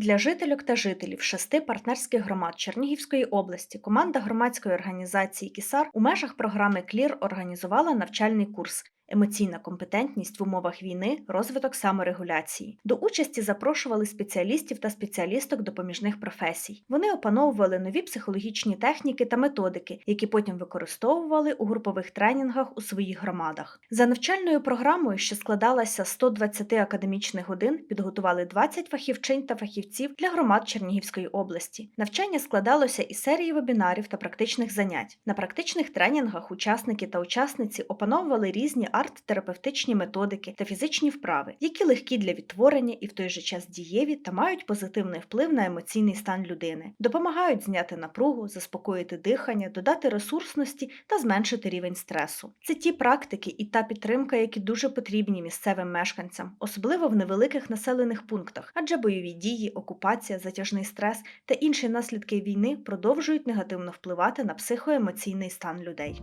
Для жительок та жителів шести партнерських громад Чернігівської області команда громадської організації Кісар у межах програми Клір організувала навчальний курс Емоційна компетентність в умовах війни, розвиток саморегуляції. До участі запрошували спеціалістів та спеціалісток допоміжних професій. Вони опановували нові психологічні техніки та методики, які потім використовували у групових тренінгах у своїх громадах. За навчальною програмою, що складалася з 120 академічних годин, підготували 20 фахівчинь та фахівців для громад Чернігівської області. Навчання складалося із серії вебінарів та практичних занять. На практичних тренінгах учасники та учасниці опановували різні арт-терапевтичні методики та фізичні вправи, які легкі для відтворення і в той же час дієві та мають позитивний вплив на емоційний стан людини, допомагають зняти напругу, заспокоїти дихання, додати ресурсності та зменшити рівень стресу. Це ті практики і та підтримка, які дуже потрібні місцевим мешканцям, особливо в невеликих населених пунктах, адже бойові дії, окупація, затяжний стрес та інші наслідки війни продовжують негативно впливати на психоемоційний стан людей.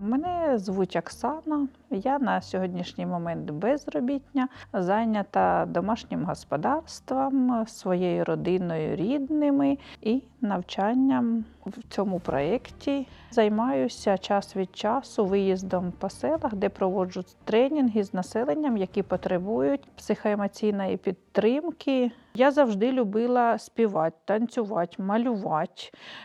Мене звуть Оксана. Я на сьогоднішній момент безробітня, зайнята домашнім господарством, своєю родиною, рідними і навчанням в цьому проєкті. Займаюся час від часу виїздом по селах, де проводжу тренінги з населенням, які потребують психоемоційної підтримки. Я завжди любила співати, танцювати, малювати.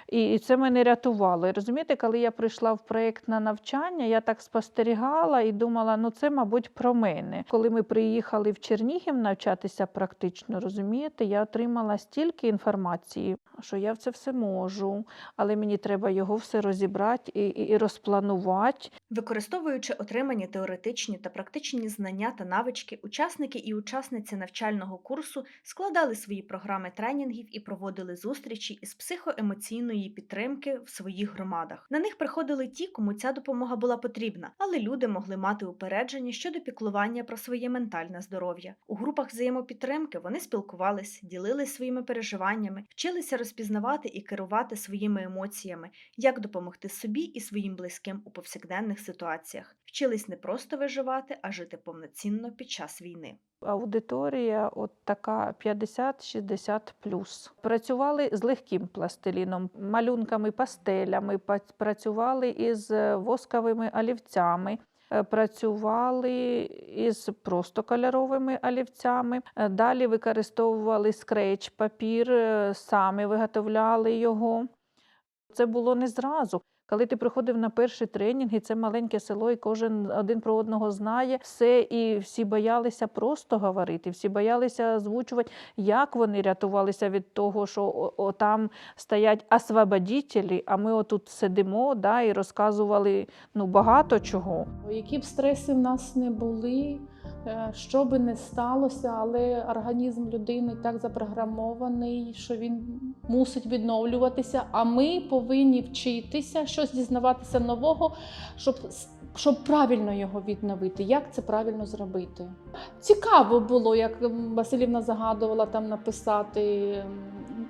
І це мене рятувало. І розумієте, коли я прийшла в проєкт на навчання, я так спостерігала і думала, ну це, мабуть, про мене. Коли ми приїхали в Чернігів навчатися практично, розумієте, я отримала стільки інформації, що я в це все можу, але мені треба його все розібрати і, і, і розпланувати. Використовуючи отримані теоретичні та практичні знання та навички, учасники і учасниці навчального курсу складали свої програми тренінгів і проводили зустрічі із психоемоційної підтримки в своїх громадах. На них приходили ті, кому ця допомога була потрібна, але люди могли мати упередження щодо піклування про своє ментальне здоров'я. У групах взаємопідтримки вони спілкувались, ділились своїми переживаннями, вчилися розпізнавати і керувати своїми емоціями, як допомогти собі і своїм близьким у повсякденних ситуаціях. Вчились не просто виживати, а жити повноцінно під час війни. Аудиторія от така 50-60 плюс. Працювали з легким пластиліном, малюнками, пастелями, працювали із восковими олівцями. е, Працювали із просто кольоровими олівцями. Е, Далі використовували скреч, папір, е, самі виготовляли його. Це було не зразу. Коли ти приходив на перший тренінг, і це маленьке село, і кожен один про одного знає все, і всі боялися просто говорити, всі боялися озвучувати, як вони рятувалися від того, що там стоять освободітелі, а ми отут сидимо да, і розказували ну, багато чого. Які б стреси в нас не були, е, що би не сталося, але організм людини так запрограмований, що він мусить відновлюватися. А ми повинні вчитися щось дізнаватися нового, щоб, щоб правильно його відновити. Як це правильно зробити? Цікаво було, як Василівна загадувала там написати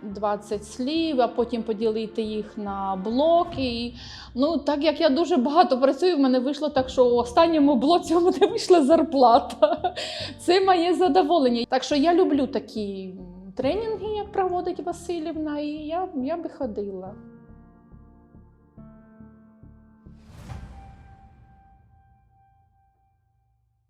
20 слів, а потім поділити їх на блоки. Ну, так як я дуже багато працюю, в мене вийшло так, що у останньому блоці у мене вийшла зарплата. Це моє задоволення. Так що я люблю такі тренінги, як проводить Василівна, і я, я би ходила.